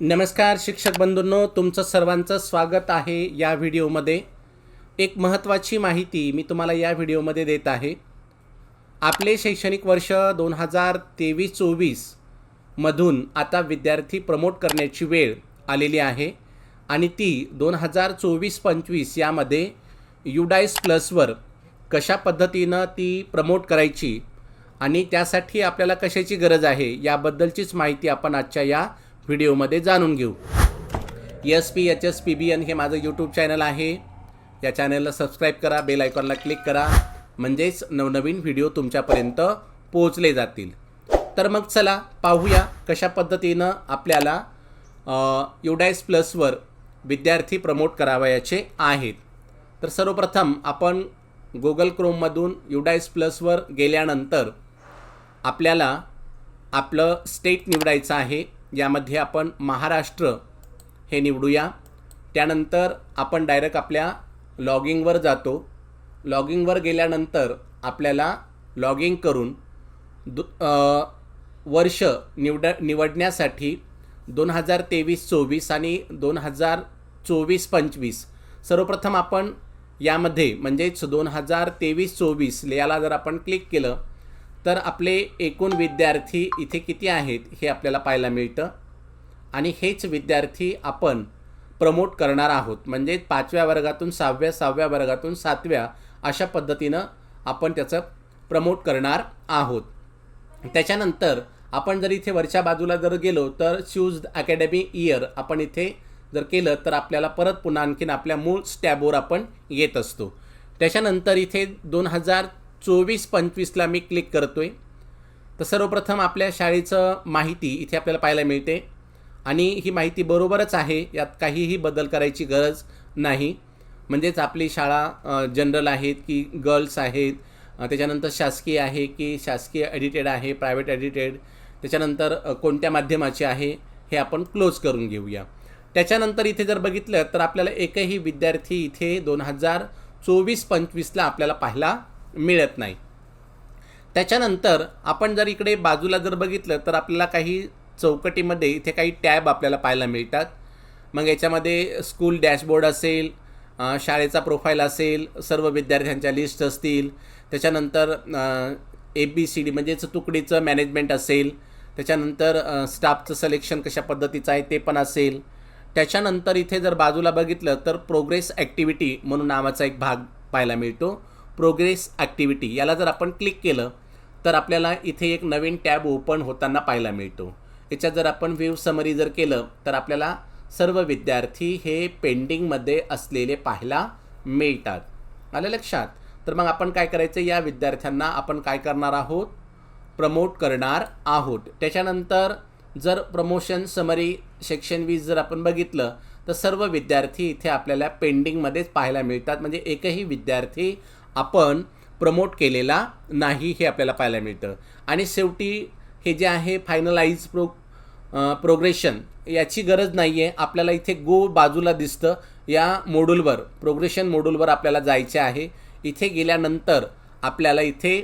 नमस्कार शिक्षक बंधूंनो तुमचं सर्वांचं स्वागत आहे या व्हिडिओमध्ये. एक महत्त्वाची माहिती मी तुम्हाला या व्हिडिओमध्ये देत आहे. आपले शैक्षणिक वर्ष दोन हजार तेवीस चोवीसमधून आता विद्यार्थी प्रमोट करण्याची वेळ आलेली आहे आणि ती दोन हजार चोवीस पंचवीस यामध्ये युडाईस प्लसवर कशा पद्धतीनं ती प्रमोट करायची आणि त्यासाठी आपल्याला कशाची गरज आहे याबद्दलचीच माहिती आपण आजच्या या व्हिडिओमध्ये जाणून घेऊ. S P H S P B N हे माझं यूट्यूब चॅनल आहे. या चॅनलला सबस्क्राईब करा बेल आयकॉनला क्लिक करा. म्हणजेच नवनवीन व्हिडिओ तुमच्यापर्यंत पोहोचले जातील. तर मग चला पाहूया कशा पद्धतीनं आपल्याला युडायस प्लसवर विद्यार्थी प्रमोट करावयाचे आहेत. तर सर्वप्रथम आपण गुगल क्रोममधून युडायस प्लसवर गेल्यानंतर आपल्याला आपलं स्टेट निवडायचं आहे. यामध्ये आपण महाराष्ट्र हे निवडूया. त्यानंतर आपण डायरेक्ट आपल्या लॉगिंगवर जातो. लॉगिंगवर गेल्यानंतर आपल्याला लॉगिंग करून दु वर्ष निवड निवडण्यासाठी दोन हजार तेवीस चोवीस आणि दोन हजार चोवीस पंचवीस सर्वप्रथम आपण यामध्ये म्हणजेच दोन हजार तेवीस चोवीस याला जर आपण क्लिक केलं तर आपले एकूण विद्यार्थी इथे किती आहेत हे आपल्याला पाहायला मिळतं. आणि हेच विद्यार्थी आपण प्रमोट करणार आहोत. म्हणजे पाचव्या वर्गातून सहाव्या सहाव्या वर्गातून सातव्या अशा पद्धतीनं आपण त्याचं प्रमोट करणार आहोत. त्याच्यानंतर आपण जर इथे वरच्या बाजूला जर गेलो तर चूज अकॅडमी इयर आपण इथे जर केलं तर आपल्याला परत पुन्हा आणखीन आपल्या मूळ स्टॅबवर आपण येत असतो. त्याच्यानंतर इथे दोन हजार चोवीस पंचवीसला मी क्लिक करतोय. तर सर्वप्रथम आपल्या शाळेचं माहिती इथे आपल्याला पाहायला मिळते. आणि ही माहिती बरोबरच आहे यात काहीही बदल करायची गरज नाही. म्हणजेच आपली शाळा जनरल आहेत की गर्ल्स आहेत त्याच्यानंतर शासकीय आहे की शासकीय एडिटेड आहे प्रायव्हेट एडिटेड त्याच्यानंतर कोणत्या माध्यमाची आहे हे आपण क्लोज करून घेऊया. त्याच्यानंतर इथे जर बघितलं तर आपल्याला एकही विद्यार्थी इथे दोन हजार चोवीस पंचवीसला आपल्याला पाहायला मिळत नाही. त्याच्यानंतर आपण जर इकडे बाजूला जर बघितलं तर आपल्याला काही चौकटीमध्ये इथे काही टॅब आपल्याला पाहायला मिळतात. मग याच्यामध्ये स्कूल डॅशबोर्ड असेल शाळेचा प्रोफाईल असेल सर्व विद्यार्थ्यांच्या लिस्ट असतील. त्याच्यानंतर ए बी सी डी म्हणजेच तुकडीचं मॅनेजमेंट असेल. त्याच्यानंतर स्टाफचं सिलेक्शन कशा पद्धतीचं आहे ते पण असेल. त्याच्यानंतर इथे जर बाजूला बघितलं तर प्रोग्रेस ॲक्टिव्हिटी म्हणून नावाचा एक भाग पाहायला मिळतो. प्रोग्रेस ॲक्टिव्हिटी याला जर आपण क्लिक केलं तर आपल्याला इथे एक नवीन टॅब ओपन होताना पाहायला मिळतो. याच्यात जर आपण व्ह्यू समरी जर केलं तर आपल्याला सर्व विद्यार्थी हे पेंडिंगमध्ये असलेले पाहायला मिळतात. आलं लक्षात? तर मग आपण काय करायचं? या विद्यार्थ्यांना आपण काय करणार आहोत? प्रमोट करणार आहोत. त्याच्यानंतर जर प्रमोशन समरी सेक्शन वीज जर आपण बघितलं तर सर्व विद्यार्थी इथे आपल्याला पेंडिंगमध्येच पाहायला मिळतात. म्हणजे एकही विद्यार्थी आपण प्रमोट केलेला नाही हे आपल्याला पाहायला मिळतं. आणि शेवटी हे जे आहे फायनलाइज प्रो प्रोग्रेशन याची गरज नाही आहे आपल्याला इथे गो बाजूला दिसतं. या मोडूलवर प्रोग्रेशन मोडूलवर आपल्याला जायचे आहे. इथे गेल्यानंतर आपल्याला इथे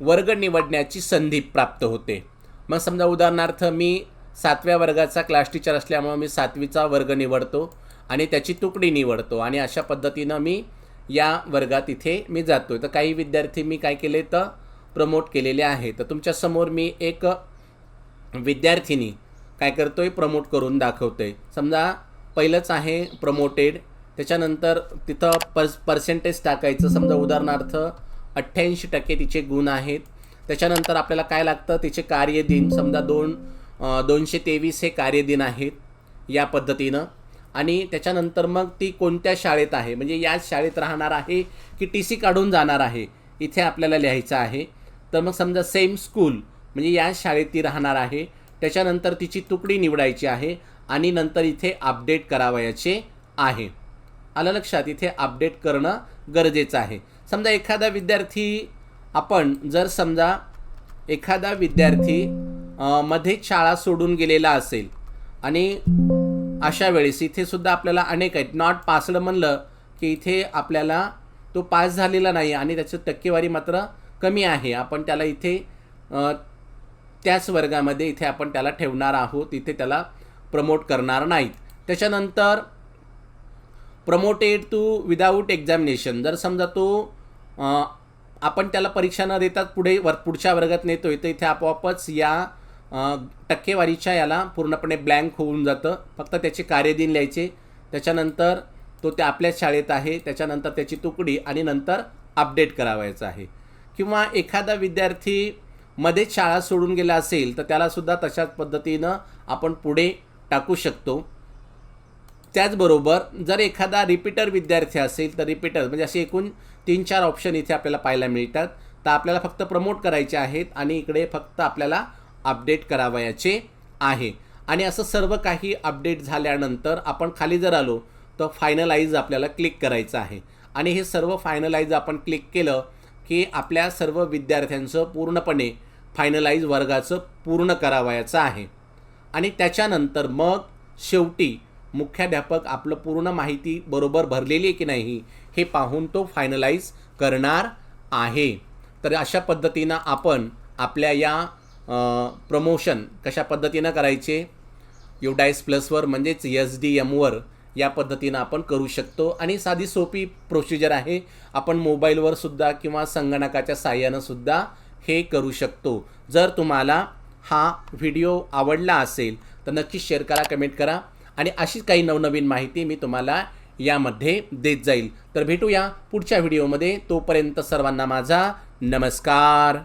वर्ग निवडण्याची संधी प्राप्त होते. मग समजा उदाहरणार्थ मी सातव्या वर्गाचा क्लास टीचर असल्यामुळे मी सातवीचा वर्ग निवडतो आणि त्याची तुकडी निवडतो आणि अशा पद्धतीनं मी या वर्गात इथे मी जातो आहे तर काही विद्यार्थी मी काय केले तर प्रमोट केलेले आहे. तर तुमच्यासमोर मी एक विद्यार्थिनी काय करतो आहे प्रमोट करून दाखवतो आहे समजा पहिलंच आहे प्रमोटेड त्याच्यानंतर तिथं पर्स पर्सेंटेज टाकायचं. समजा उदाहरणार्थ अठ्ठ्याऐंशी टक्के तिचे गुण आहेत. त्याच्यानंतर आपल्याला काय लागतं तिचे कार्यदिन समजा दोन दोनशे तेवीस हे कार्यदिन आहेत या पद्धतीनं. आणि त्याच्यानंतर मग ती कोणत्या शाळेत आहे? म्हणजे याच शाळेत राहणार आहे की टी सी काढून जाणार आहे? इथे आपल्याला लिहायचं आहे. तर मग समजा सेम स्कूल म्हणजे याच शाळेत ती राहणार आहे. त्याच्यानंतर तिची तुकडी निवडायची आहे आणि नंतर इथे अपडेट करावयाचे आहे. आलं लक्षात? इथे अपडेट करणं गरजेचं आहे. समजा एखादा विद्यार्थी आपण जर समजा एखादा विद्यार्थी मध्ये शाळा सोडून गेलेला असेल आणि अशा वेळेस इथे सुद्धा आपल्याला अनेक आहेत. नॉट पासड म्हणलं की इथे आपल्याला तो पास झालेला नाही आणि त्याची टक्केवारी मात्र कमी आहे. आपण त्याला इथे त्याच वर्गामध्ये इथे आपण त्याला ठेवणार आहोत. इथे त्याला प्रमोट करणार नाहीत. त्याच्यानंतर प्रमोटेड टू विदाऊट एक्झामिनेशन जर समजा तो आपण त्याला परीक्षा न देतात पुढे वर पुढच्या वर्गात नेतोय तर इथे आपोआपच या टक्केवारीच्या याला पूर्णपणे ब्लँक होऊन जातं. फक्त त्याचे कार्यदिन लिहायचे. त्याच्यानंतर तो त्या आपल्याच शाळेत आहे. त्याच्यानंतर त्याची तुकडी आणि नंतर अपडेट करावायचं आहे. किंवा एखादा विद्यार्थी मध्येच शाळा सोडून गेला असेल तर त्यालासुद्धा तशाच पद्धतीनं आपण पुढे टाकू शकतो. त्याचबरोबर जर एखादा रिपीटर विद्यार्थी असेल तर रिपीटर म्हणजे असे एकूण तीन चार ऑप्शन इथे आपल्याला पाहायला मिळतात. तर आपल्याला फक्त प्रमोट करायचे आहेत आणि इकडे फक्त आपल्याला अपडेट करावयाचे आहे. आणि असं सर्व काही अपडेट झाल्यानंतर आपण खाली जर आलो तर फायनलाइज आपल्याला क्लिक करायचं आहे. आणि हे सर्व फायनलाइज आपण क्लिक केलं की आपल्या सर्व विद्यार्थ्यांचं पूर्णपणे फायनलाइज वर्गाचं पूर्ण करावयाचं आहे. आणि त्याच्यानंतर मग शेवटी मुख्याध्यापक आपलं पूर्ण माहिती बरोबर भरलेली आहे की नाही हे पाहून तो फायनलाइज करणार आहे. तर अशा पद्धतीनं आपण आपल्या या प्रमोशन कशा पद्धतीनं करायचे? युडाईस प्लसवर म्हणजेच एस डी एमवर या पद्धतीनं आपण करू शकतो. आणि साधी सोपी प्रोसिजर आहे. आपण मोबाईलवर सुद्धा किंवा संगणकाच्या साह्यानं सुद्धा हे करू शकतो. जर तुम्हाला हा व्हिडिओ आवडला असेल तर नक्कीच शेअर करा कमेंट करा. आणि अशीच काही नवनवीन माहिती मी तुम्हाला यामध्ये देत जाईल. तर भेटूया पुढच्या व्हिडिओमध्ये तोपर्यंत सर्वांना माझा नमस्कार.